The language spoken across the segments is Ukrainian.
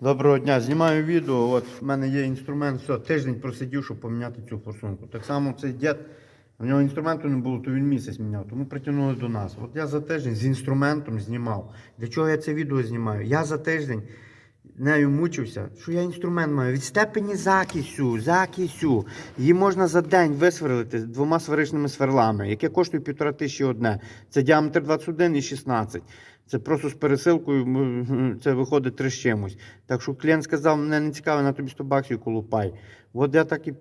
Доброго дня, знімаю відео. От в мене є інструмент, все, тиждень просидів, щоб поміняти цю форсунку. Так само цей дід, у нього інструменту не було, то він місяць міняв, тому притягнули до нас. От я за тиждень з інструментом знімав. Для чого я це відео знімаю? Я за тиждень нею мучився, що я інструмент маю від степені закисю, закисю. Її можна за день висверлити двома сваричними сверлами, яке коштує півтора тисячі одне. Це діаметр 21 і 16. Це просто з пересилкою це виходить три з чимось. Так що клієнт сказав, мене не цікаво, на тобі 100 баксів колупай. От я так і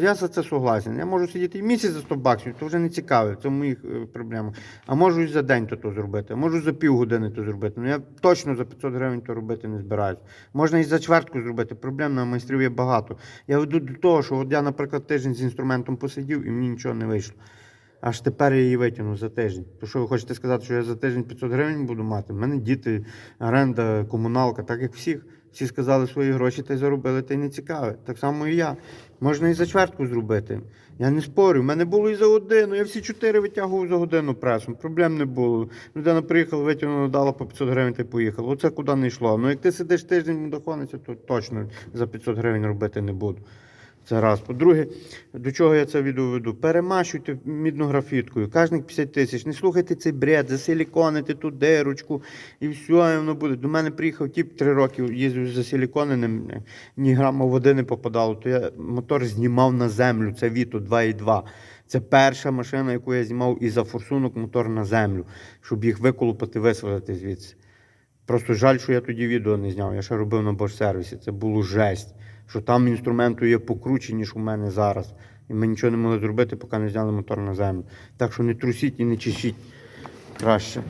я за це согласен. Я можу сидіти і місяць за 100 баксів, то вже не цікаво, це моїх е. А можу і за день то, то зробити, а можу за півгодини то зробити. Ну я точно за 500 гривень то робити не збираюсь. Можна і за чвертку зробити. Проблем на майстрів є багато. Я веду до того, що от я, наприклад, тиждень з інструментом посидів і мені нічого не вийшло. Аж тепер я її витягну за тиждень. То що ви хочете сказати, що я за тиждень 500 гривень буду мати? У мене діти, оренда, комуналка, так як всіх. Всі сказали свої гроші та й заробили, та й не цікаве. Так само і я. Можна і за чвертку зробити. Я не спорю. У мене було і за годину. Я всі чотири витягував за годину пресом. Проблем не було. Людина приїхала, витягнула, дала по 500 гривень та й поїхала. Оце куди не йшло. Ну як ти сидиш тиждень мудохониться, то точно за 500 гривень робити не буду. Це раз. По-друге, до чого я це відео веду? Перемащуйте мідну графіткою, кожних 50 тисяч. Не слухайте цей бред, засиліконите ту дирочку і все, і воно буде. До мене приїхав тіп три роки, їздив за силіконеним, ні грама води не попадало. То я мотор знімав на землю. Це Віто 2.2. Це перша машина, яку я знімав і за форсунок мотор на землю, щоб їх виколупати, висвалити звідси. Просто жаль, що я тоді відео не зняв. Я ще робив на Bosch сервісі. Це було жесть. Що там інструменту є покруче, ніж у мене зараз. І ми нічого не могли зробити, поки не зняли мотор на землю. Так що не трусіть і не чешіть краще.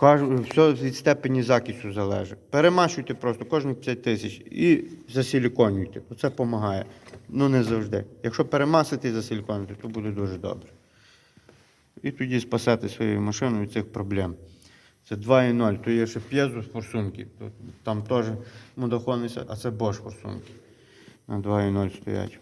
Кажу, все від степені закису залежить. Перемащуйте просто кожні 5 тисяч і засиліконюйте. Це допомагає. Ну не завжди. Якщо перемасити і засиліконювати, то буде дуже добре. І тоді спасати свою машину від цих проблем. Це 2,0, то є ще п'єзу з форсунки. Там теж мудохониться, а це Bosch форсунки. На 2,0 стоять.